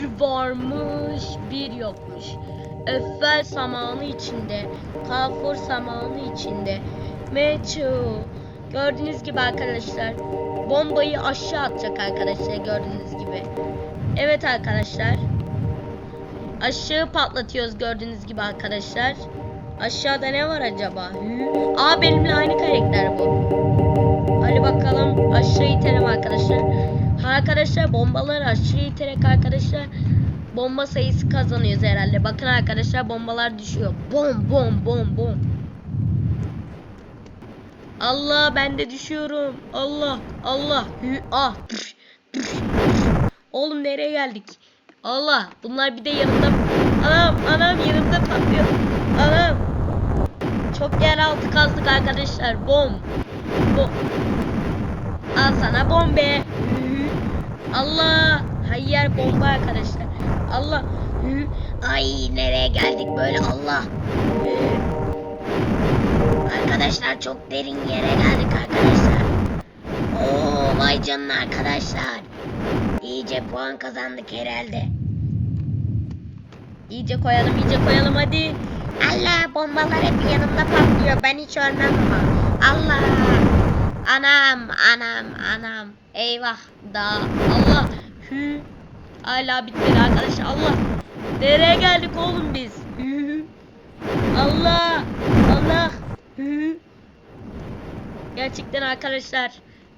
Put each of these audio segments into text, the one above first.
Bir varmış bir yokmuş. Öffel samanı içinde, kafur samanı içinde. Meçhu. Gördüğünüz gibi arkadaşlar. Bombayı aşağı atacak arkadaşlar gördüğünüz gibi. Evet arkadaşlar. Aşağı patlatıyoruz gördüğünüz gibi arkadaşlar. Aşağıda ne var acaba? Hı? Aa benimle aynı karakter bu. Hadi bakalım aşağı itelim arkadaşlar. Arkadaşlar bombaları aşağı iterek arkadaşlar bomba sayısı kazanıyoruz herhalde. Bakın arkadaşlar bombalar düşüyor. Bom bom bom bom. Allah ben de düşüyorum. Allah Allah. Hü, ah. Püf, püf. Oğlum nereye geldik? Allah bunlar bir de yanımda. Anam anam yanımda patlıyor. Anam. Çok yer altı kazdık arkadaşlar. Bom. Bom. Al sana bombe. Allah. Hayır bomba arkadaşlar. Allah. Hü. Ay nereye geldik böyle Allah. Arkadaşlar çok derin yere geldik arkadaşlar. Oo vay canına arkadaşlar. İyice puan kazandık herhalde. İyice koyalım iyice koyalım hadi. Allah bombalar hep yanımda patlıyor. Ben hiç ölmem ama. Allah. Anam anam anam. Eyvah da Allah. Hü. Hala bitmedi arkadaşlar Allah. Nereye geldik oğlum biz? Hü. Allah. Allah. Hü. Gerçekten arkadaşlar.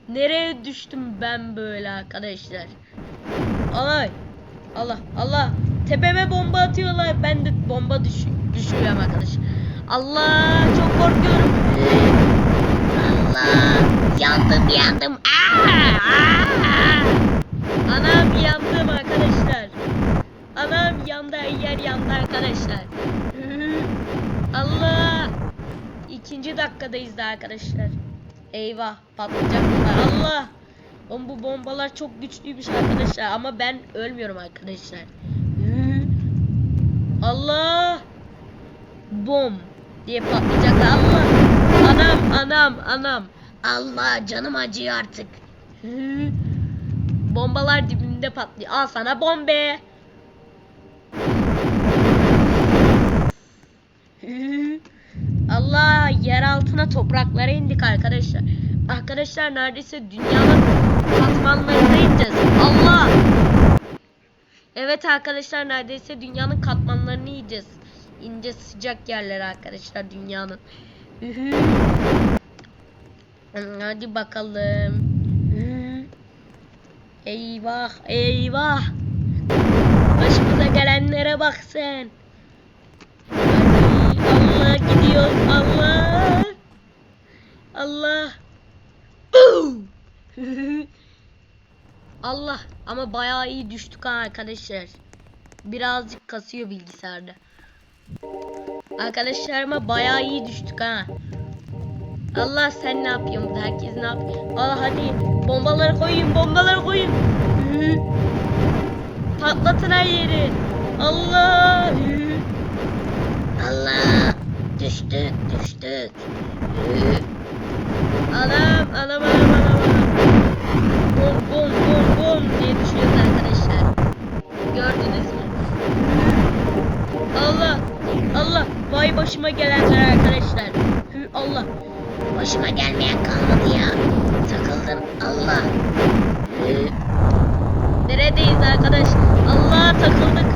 Nereye düştüm ben böyle arkadaşlar? Ay. Allah Allah. Tepeme bomba atıyorlar. Ben de bomba düş düşüyorum arkadaşlar. Allah çok korkuyorum. Allah yandım. Aa, aa. Anam yandım arkadaşlar. Anam yandı yer yandı arkadaşlar. Allah. İkinci dakikadayız da arkadaşlar. Eyvah patlayacak bunlar. Allah. Oğlum bu bombalar çok güçlüymüş arkadaşlar ama ben ölmüyorum arkadaşlar. Allah. Bom diye patlayacak. Allah. Anam anam anam. Allah canım acıyor artık. Bombalar dibimde patlıyor. Al sana bombe. Allah yer altına topraklara indik arkadaşlar. Arkadaşlar neredeyse dünyanın katmanlarına ineceğiz. Allah! Evet arkadaşlar neredeyse dünyanın katmanlarını yiyeceğiz. İnce sıcak yerler arkadaşlar dünyanın. Hadi bakalım. Eyvah eyvah. Başımıza gelenlere bak sen. Allah gidiyor Allah. Allah. Allah ama bayağı iyi düştük ha arkadaşlar. Birazcık kasıyor bilgisayarda. Arkadaşlar ama bayağı iyi düştük ha. Allah sen ne yapıyorsun? Herkes ne yapıyor? Allah hadi bombaları koyun, bombaları koyun. Hı. Patlatın her yeri. Allah. Hı. Allah. Düştük, düştük. Hı. Anam, anam, anam, anam. Bom, bom, bom, bom diye düşüyoruz arkadaşlar. Gördünüz mü? Allah, Allah. Vay başıma gelenler arkadaşlar. Hü, Allah. Başıma gelmeyen kalmadı ya. Takıldım. Allah. Hü. Neredeyiz arkadaş? Allah takıldık.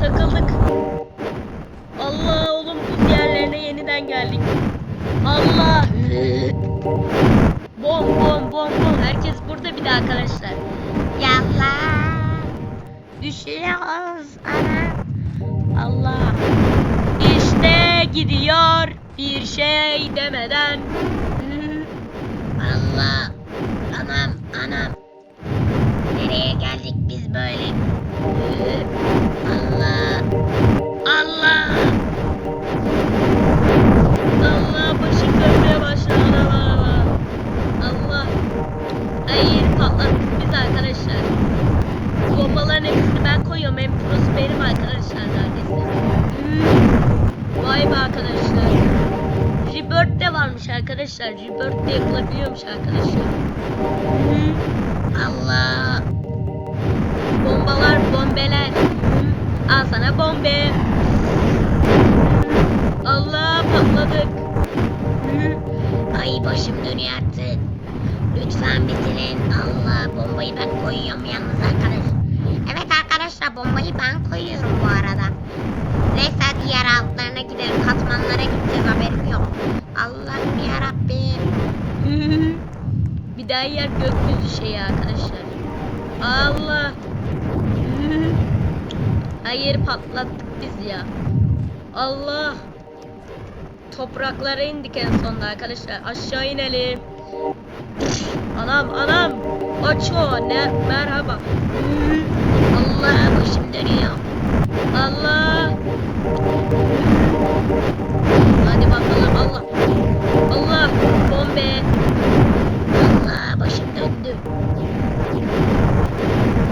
Takıldık. Allah oğlum buz yerlerine yeniden geldik. Allah. Hü. Bom bom bom bom. Herkes burada bir de arkadaşlar. Yallah. Düşüyoruz. Ana. Allah. İşte gidiyor bir şey demeden. arkadaşlar rebirth de yapılabiliyormuş arkadaşlar. Allah. Bombalar bombeler. Al sana bombe. Allah patladık. Ay başım dönüyor artık. Lütfen bitirin. Allah bombayı ben koyuyorum yalnız arkadaşlar. Evet arkadaşlar bombayı ben koyuyorum bu arada. Neyse hadi yer altlarına gidelim. Katmanlara gideceğiz haberim yok. Allah'ım yarabbim. bir daha yer gökyüzü şeyi arkadaşlar. Allah. Hayır patlattık biz ya. Allah. Topraklara indik en sonunda arkadaşlar. Aşağı inelim. Anam anam. Aço ne merhaba. Allah başım dönüyor. Allah. Hadi bakalım Allah. Allah bombe. Allah başım döndü.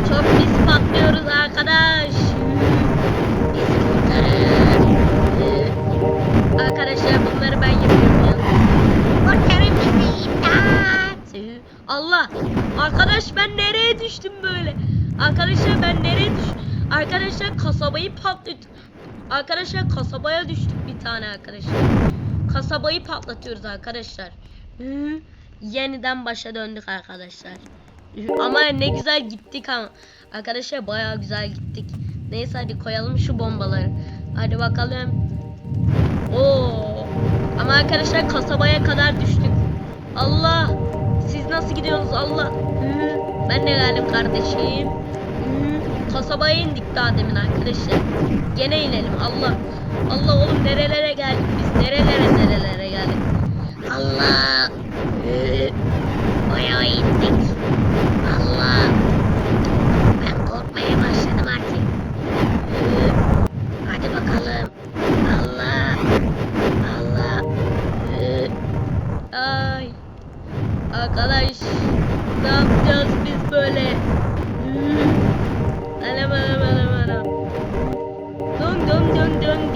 Çok pis patlıyoruz arkadaş. Bizi kurtarın. Arkadaşlar bunları ben yapıyorum. Allah. Arkadaş ben nereye düştüm böyle? Arkadaşlar ben nereye düştüm? Arkadaşlar kasabayı patlat. Arkadaşlar kasabaya düştük bir tane arkadaşlar. Kasabayı patlatıyoruz arkadaşlar. Hı. Yeniden başa döndük arkadaşlar. Hı. Ama ne güzel gittik ama. Arkadaşlar bayağı güzel gittik. Neyse hadi koyalım şu bombaları. Hadi bakalım. Oo. Ama arkadaşlar kasabaya kadar düştük. Allah. Siz nasıl gidiyorsunuz Allah? Hı. Ben de geldim kardeşim. Hı. Kasabaya indik daha demin arkadaşlar. Gene inelim Allah. Allah oğlum nerelere geldik biz? Nerelere nerelere geldik? Allah. Bayağı indik.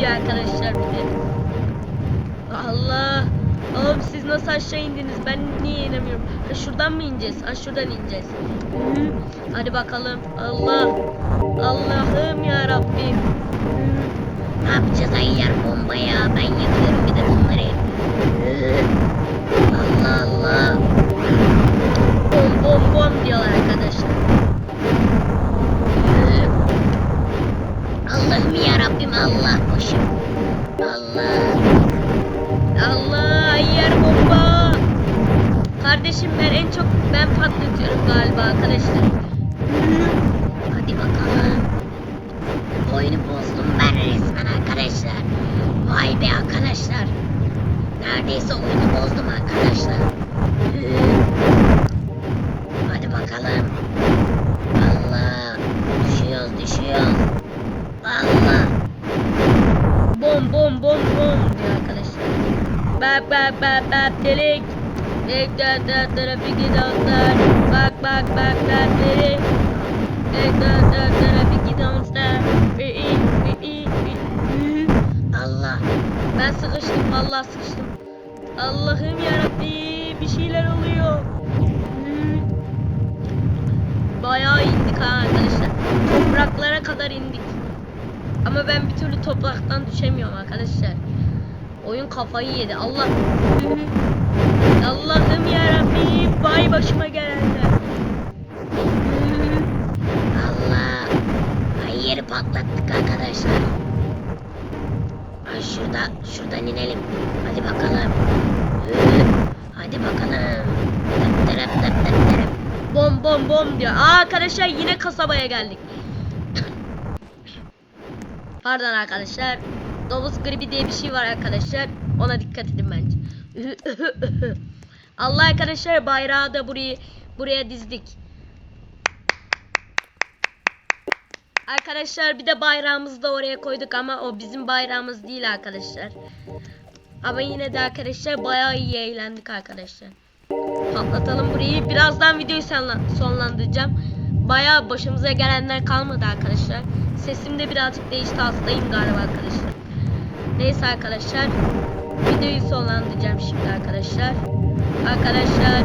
Diyor arkadaşlar bir de. Allah. Oğlum siz nasıl aşağı indiniz? Ben niye inemiyorum? Ha, şuradan mı ineceğiz? Ha şuradan ineceğiz. Hı. Hadi bakalım. Allah. Allah'ım ya Rabbim. Ne yapacağız ayar bomba ya? Ben yapıyorum bir de bunları. Allah Allah. Bom bom bom diyorlar arkadaşlar. Allah'ım ya Rabbim Allah başım. Allah. Allah yer bomba. Kardeşim ben en çok ben patlatıyorum galiba arkadaşlar. Hadi bakalım. Oyunu bozdum ben resmen arkadaşlar. Vay be arkadaşlar. Neredeyse oyunu bozdum arkadaşlar. Hadi bakalım. Allah. Düşüyoruz düşüyoruz. Allah. Bom bom bom bom diyor arkadaşlar. Bak bak bak bak delik. Delik da da trafik gidiyorlar. Bak bak bak bak delik. Delik da da trafik gidiyorlar. İ, i, i, i, i. Allah. Ben sıkıştım vallahi sıkıştım. Allah'ım yarabbi bir şeyler oluyor. Bayağı indik ha arkadaşlar. Topraklara kadar indik. Ama ben bir türlü topraktan düşemiyorum arkadaşlar. Oyun kafayı yedi. Allah. Allah'ım yarabbi vay başıma gelenler. Allah. Ay patlattık arkadaşlar. Ay şurada, şuradan inelim. Hadi bakalım. Hadi bakalım. Tıp tırıp tıp tıp tırıp. Bom bom bom diyor. Aa arkadaşlar yine kasabaya geldik. Pardon arkadaşlar. Domuz gribi diye bir şey var arkadaşlar. Ona dikkat edin bence. Allah arkadaşlar bayrağı da buraya buraya dizdik. Arkadaşlar bir de bayrağımızı da oraya koyduk ama o bizim bayrağımız değil arkadaşlar. Ama yine de arkadaşlar bayağı iyi eğlendik arkadaşlar. Patlatalım burayı. Birazdan videoyu sonla- sonlandıracağım. Bayağı başımıza gelenler kalmadı arkadaşlar. Sesim de birazcık değişti. Hastayım galiba arkadaşlar. Neyse arkadaşlar. Videoyu sonlandıracağım şimdi arkadaşlar. Arkadaşlar.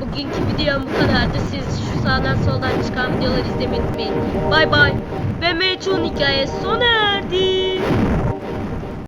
Bugünkü videom bu kadardı. Siz şu sağdan soldan çıkan videoları izlemeyi unutmayın. Bay bay. Ve Meçhun hikayesi sona